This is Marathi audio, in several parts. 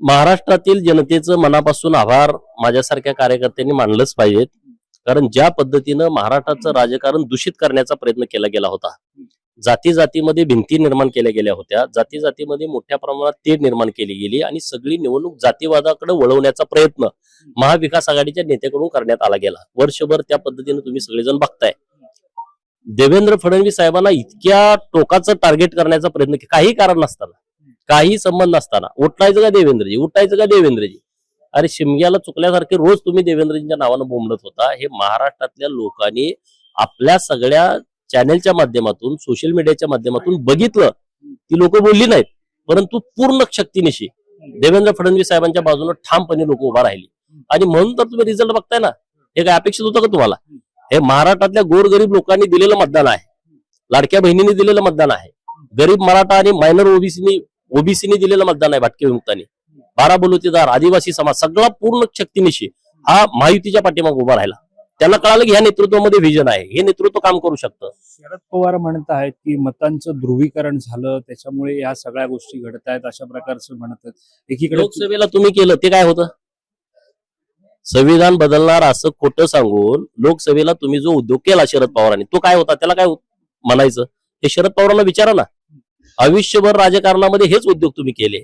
महाराष्ट्रातील जनतेचं मनापासून आभार. माझ्यासारख्या कार्यकर्त्यांनी मानलंच पाहिजेत कारण ज्या पद्धतीनं महाराष्ट्राचं राजकारण दूषित करण्याचा प्रयत्न केला गेला होता जाती जातीमध्ये भिंती निर्माण केल्या गेल्या होत्या. जाती जातीमध्ये मोठ्या प्रमाणात तेढ निर्माण केली गेली आणि सगळी निवडणूक जातीवादाकडे वळवण्याचा प्रयत्न महाविकास आघाडीच्या नेत्याकडून करण्यात आला गेला. वर्षभर त्या पद्धतीनं तुम्ही सगळेजण बघताय. देवेंद्र फडणवीस साहेबांना इतक्या टोकाचं टार्गेट करण्याचा प्रयत्न काही कारण नसताना काही संबंध नसताना. उठायचं का देवेंद्रजी? उठायचं का देवेंद्रजी? अरे शिमग्याला चुकल्यासारखे रोज तुम्ही देवेंद्रजींच्या नावानं बोंबलत होता. हे महाराष्ट्रातल्या लोकांनी आपल्या सगळ्या चॅनेलच्या माध्यमातून सोशल मीडियाच्या माध्यमातून बघितलं. ती लोक बोलली नाहीत. परंतु पूर्ण शक्तीनिशी देवेंद्र फडणवीस साहेबांच्या बाजूने ठामपणे लोक उभा राहिली. आणि म्हणून तर तुम्ही रिझल्ट बघताय ना. हे काय अपेक्षित होतं का तुम्हाला? हे महाराष्ट्रातल्या गोरगरीब लोकांनी दिलेलं मतदान आहे. लाडक्या बहिणींनी दिलेलं मतदान आहे. गरीब मराठा आणि मायनर ओबीसीनी ओबीसीनी दिलेलं मतदान आहे भाटके विमुक्तांनी. बारा बलुतेदार आदिवासी समाज सगळा पूर्ण शक्तीनिशी हा महायुतीच्या पाठीमागे उभा राहिला. त्यांना कळालं की ह्या नेतृत्वामध्ये व्हिजन आहे. हे नेतृत्व काम करू शकतं. शरद पवार म्हणत आहेत की मतांचं ध्रुवीकरण झालं त्याच्यामुळे या सगळ्या गोष्टी घडत आहेत अशा प्रकारचं म्हणत आहेत. एकीकडे लोकसभेला तुम्ही केलं ते काय होतं? संविधान बदलणार असं खोटं सांगून लोकसभेला तुम्ही जो उद्योग केला शरद पवारांनी तो काय होता? त्याला काय म्हणायचं? हे शरद पवारांना विचारा ना. आयुष्यभर राजकारणामध्ये हेच उद्योग तुम्ही केले.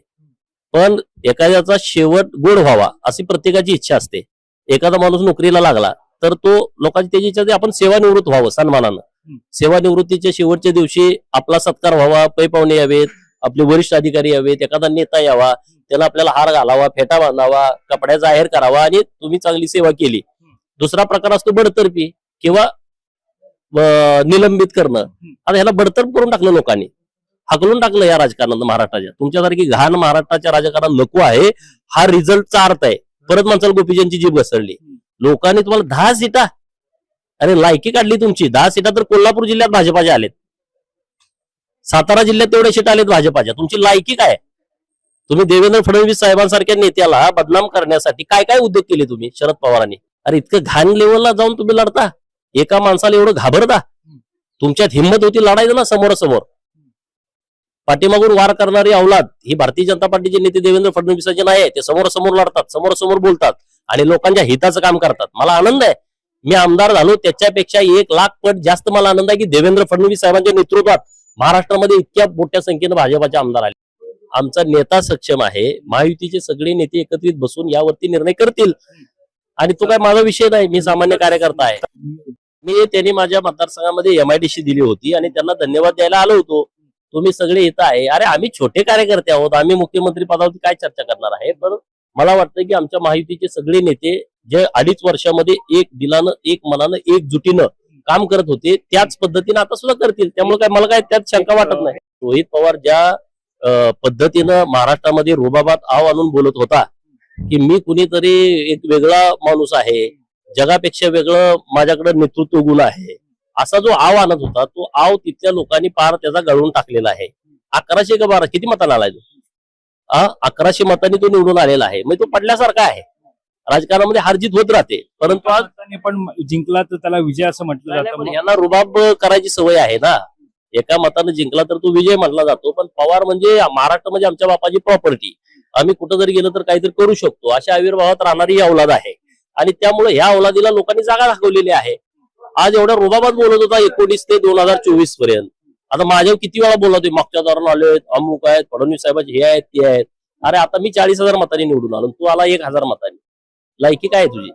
पण एखाद्याचा शेवट गोड व्हावा अशी प्रत्येकाची इच्छा असते. एखादा माणूस नोकरीला लागला तर तो लोकांची त्याची इच्छा आपण सेवानिवृत्त व्हावं सन्मानानं. सेवानिवृत्तीच्या शेवटच्या दिवशी आपला सत्कार व्हावा पै पाहुणे यावेत आपले वरिष्ठ अधिकारी यावेत एखादा नेता यावा त्याला आपल्याला हार घालावा फेटा बांधावा कपड्या जाहीर करावा आणि तुम्ही चांगली सेवा केली. दुसरा प्रकार असतो बडतर्फी किंवा निलंबित करणं. आता ह्याला बडतर्फ करून टाकलं लोकांनी. हकलून टाकलं या राजकारणात महाराष्ट्राच्या. तुमच्यासारखी घाण महाराष्ट्राच्या राजकारणात नको आहे. हा रिझल्टचा अर्थ आहे. परत माणसाला गोपीजनची जीभ घसरली. लोकांनी तुम्हाला दहा सीटा. अरे लायकी काढली तुमची. दहा सीटा तर कोल्हापूर जिल्ह्यात भाजपाच्या आलेत. सातारा जिल्ह्यात तेवढे सीट आलेत भाजपाच्या. तुमची लायकी काय? तुम्ही देवेंद्र फडणवीस साहेबांसारख्या नेत्याला बदनाम करण्यासाठी काय काय उद्योग केले तुम्ही शरद पवारांनी? अरे इतकं घाण लेवलला जाऊन तुम्ही लढता. एका माणसाला एवढं घाबरता. तुमच्यात हिंमत होती लढायचं ना समोरासमोर. पाठीमागून वार करणारी अवलाद ही भारतीय जनता पार्टीचे नेते देवेंद्र फडणवीसांचे नाही आहे. ते समोरासमोर लढतात समोरासमोर बोलतात आणि लोकांच्या हिताचं काम करतात. मला आनंद आहे. मी आमदार झालो त्याच्यापेक्षा एक लाख पट जास्त मला आनंद आहे की देवेंद्र फडणवीस साहेबांच्या नेतृत्वात महाराष्ट्रामध्ये इतक्या मोठ्या संख्येनं भाजपाचे आमदार आले. आमचा नेता सक्षम आहे. महायुतीचे सगळे नेते एकत्रित बसून यावरती निर्णय करतील. आणि तो काय माझा विषय नाही. मी सामान्य कार्यकर्ता आहे. मी त्यांनी माझ्या मतदारसंघामध्ये एमआयडीसी दिली होती आणि त्यांना धन्यवाद द्यायला आलो होतो. तुम्ही सगळे येत आहे. अरे आम्ही छोटे कार्यकर्ते आहोत. आम्ही मुख्यमंत्री पदावरती काय चर्चा करणार आहे? पण मला वाटतं की आमच्या महायुतीचे सगळे नेते जे अडीच वर्षामध्ये एक दिलानं एक मनानं एकजुटीनं काम करत होते त्याच पद्धतीनं आता सुद्धा करतील. त्यामुळे काय मला काय त्यात शंका वाटत नाही. रोहित पवार ज्या पद्धतीनं महाराष्ट्रामध्ये रुबाबात आव आणून बोलत होता की मी कुणीतरी एक वेगळा माणूस आहे जगापेक्षा वेगळं माझ्याकडे नेतृत्व गुण आहे असा जो आव आणत होता तो आव तिथल्या लोकांनी पार त्याचा गळून टाकलेला आहे. अकराशे का बारा किती मतांना आलाय तो? अकराशे मतांनी तो निवडून आलेला आहे. मग तो पडल्यासारखा आहे. राजकारणामध्ये हारजीत होत राहते. परंतु आज पण जिंकला तर त्याला विजय असं म्हटलं जातं यांना रुबाब करायची सवय आहे ना. एका मतानं जिंकला तर तो विजय म्हटला जातो. पण पवार म्हणजे महाराष्ट्र म्हणजे आमच्या बापाची प्रॉपर्टी आम्ही कुठं जरी गेलो तर काहीतरी करू शकतो. अशा आविर्भावात राहणारी ही अवलाद आहे. आणि त्यामुळे ह्या अवलादीला लोकांनी जागा दाखवलेली आहे. आज एवढ्या रुबाबात बोलत होता एकोणीस ते दोन हजार चोवीसपर्यंत. आता माझ्यावर किती वेळा बोलत मागच्या दौरान आले अमुक आहेत फडणवीस साहेबांचे हे आहेत ते आहेत. अरे आता मी चाळीस हजार मतांनी निवडून आलो तू आला एक हजार मतांनी. लायकी काय तुझी?